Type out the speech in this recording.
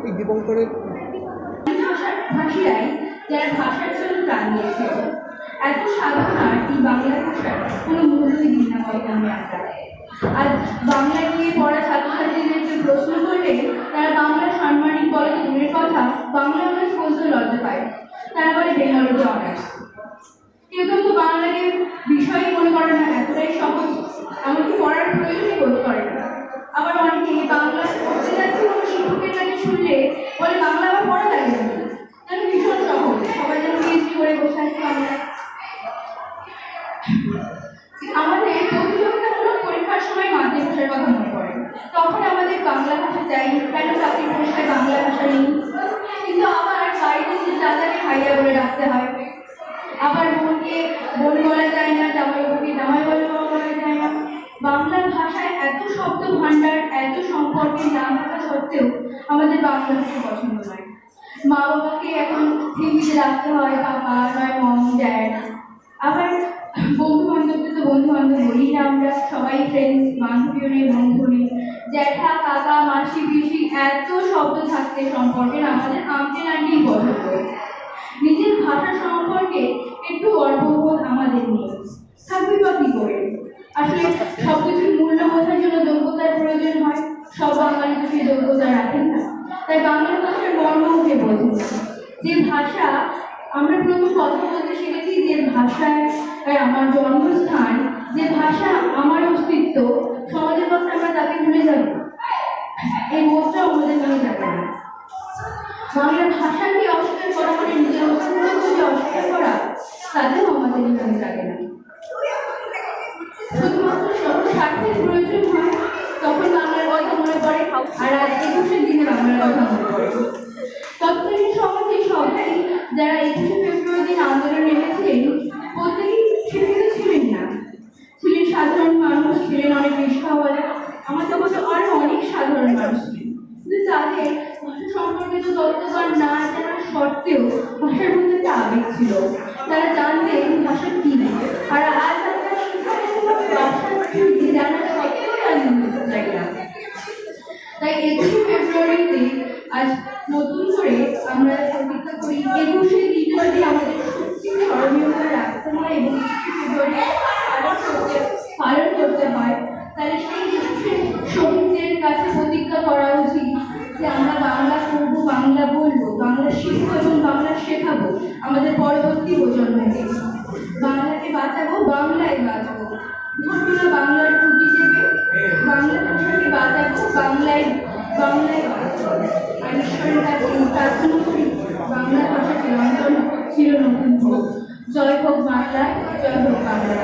এই দীপঙ্করের ভাষার ভাষীরাই যারা ভাষার জন্য প্রাণ দিয়েছে এত সাধনার এই বাংলা ভাষার কোনো মূল্যই দিন না বলে আমি আর বাংলা নিয়ে পড়া ছাত্রছাত্রীদেরকে প্রশ্ন করলে তারা বাংলা সাম্মানিক বলে তো দূরের কথা বাংলা অনার্স বলতে লজ্জা পায় তারা বলে বেঙ্গলিতে অনার্স কেউ কেউ তো বাংলাকে বিষয়ই মনে করে না এতটাই সহজ। এমনকি পড়ার প্রয়োজনই বোধ করে না। আবার অনেকে বাংলা পড়তে যাচ্ছে কোনো শিক্ষকের কাছে শুনলে বলে বাংলা আবার পড়া লাগে না। যেন ভীষণ সহজ সবাই যেন পিএইচডি করে বসে আছে বাংলা আমাদের প্রতিযোগিতামূলক পরীক্ষার সময় মাতৃভাষার কথা মনে পড়ে। তখন আমাদের বাংলা ভাষা চাই কেন চাকরি পরীক্ষায় বাংলা ভাষা নেই কিন্তু আবার বাড়িতে যে দাদাকে ভাইয়া বলে ডাকতে হয় আবার বোনকে বোন বলা যায় না জামাইবাবুকে জামাই বলে বলা যায় না বাংলা ভাষায় এত শব্দ ভাণ্ডার এত সম্পর্কের নাম থাকা সত্ত্বেও আমাদের বাংলা ভাষা পছন্দ নয়। মা বাবাকে এখন হিন্দিতে ডাকতে হয়, পাপা নয় মম ড্যাড আবার বন্ধু বান্ধবকে তো বন্ধু বান্ধব বলি না, আমরা সবাই ফ্রেন্ডস বান্ধবীও নেই বন্ধু নেই। জ্যাঠা, কাকা, মাসি, পিসি এত শব্দ থাকতে সম্পর্কের আমাদের আমতে নান্টেই পছন্দ নিজের ভাষা সম্পর্কে একটু গর্ববোধ আমাদের নেই। থাকবে বা কি করে? আসলে সব কিছুর মূল্য বোঝার জন্য যোগ্যতার প্রয়োজন হয়, সব বাঙালি তো সেই যোগ্যতা রাখেন না তাই বাংলা ভাষার মর্ম মুখে বোঝেন না। যে ভাষা আমরা প্রথম কথা বলতে শিখেছি যে ভাষায় আমার জন্মস্থান, যে ভাষা আমার অস্তিত্ব, সমাজের কথা আমরা তাকে ভুলে যাব। এই বোধটা আমাদের মনে যাবে বাংলা ভাষাকে অস্বীকার করা মানে নিজের অস্তিত্বকে অস্বীকার করা, তাতেও আমাদের মনে থাকে না শুধুমাত্র সব স্বার্থের প্রয়োজন হয় তখন বাংলার কথা মনে পড়ে আর আজ একুশের দিনে বাংলার কথা মনে পড়ে তৎকালীন সমাজে সবাই যারা একুশে ফেব্রুয়ারি দিন আন্দোলন এনেছিলেন প্রত্যেকেই শিক্ষিত ছিলেন না। ছিলেন সাধারণ মানুষ, ছিলেন অনেক রিক্সাওয়ালা আমার তো বলতে আরও অনেক সাধারণ মানুষ ছিলেন। কিন্তু তাদের ভাষা সম্পর্কিত তত্ত্বজ্ঞান না জানা সত্ত্বেও ভাষার মধ্যে একটা আবেগ ছিল। তারা জানতেন ভাষা কি আর আজ আমরা শিক্ষার্থী ভাষা কি জানা সত্ত্বেও তারা নিতে চাই না তাই একুশে ফেব্রুয়ারিতে আজ নতুন করে আমরা প্রতীক্ষা করি একুশে দিনটি আমাদের সত্যি স্মরণীয় রাখতে হয় এবং পালন করতে হয়। তাহলে সেই ক্ষেত্রে শহীদদের কাছে প্রতিজ্ঞা করা উচিত যে আমরা বাংলা করব বাংলা বলব, বাংলা শিখব এবং বাংলা শেখাবো। আমাদের পরবর্তী ভাষাকে বাঁচাবো বাংলায় বাংলায় কাছে প্রার্থনা করি বাংলা ভাষা চিরন্তন ছিল নতুন জয় হোক বাংলায়, জয় হোক বাংলা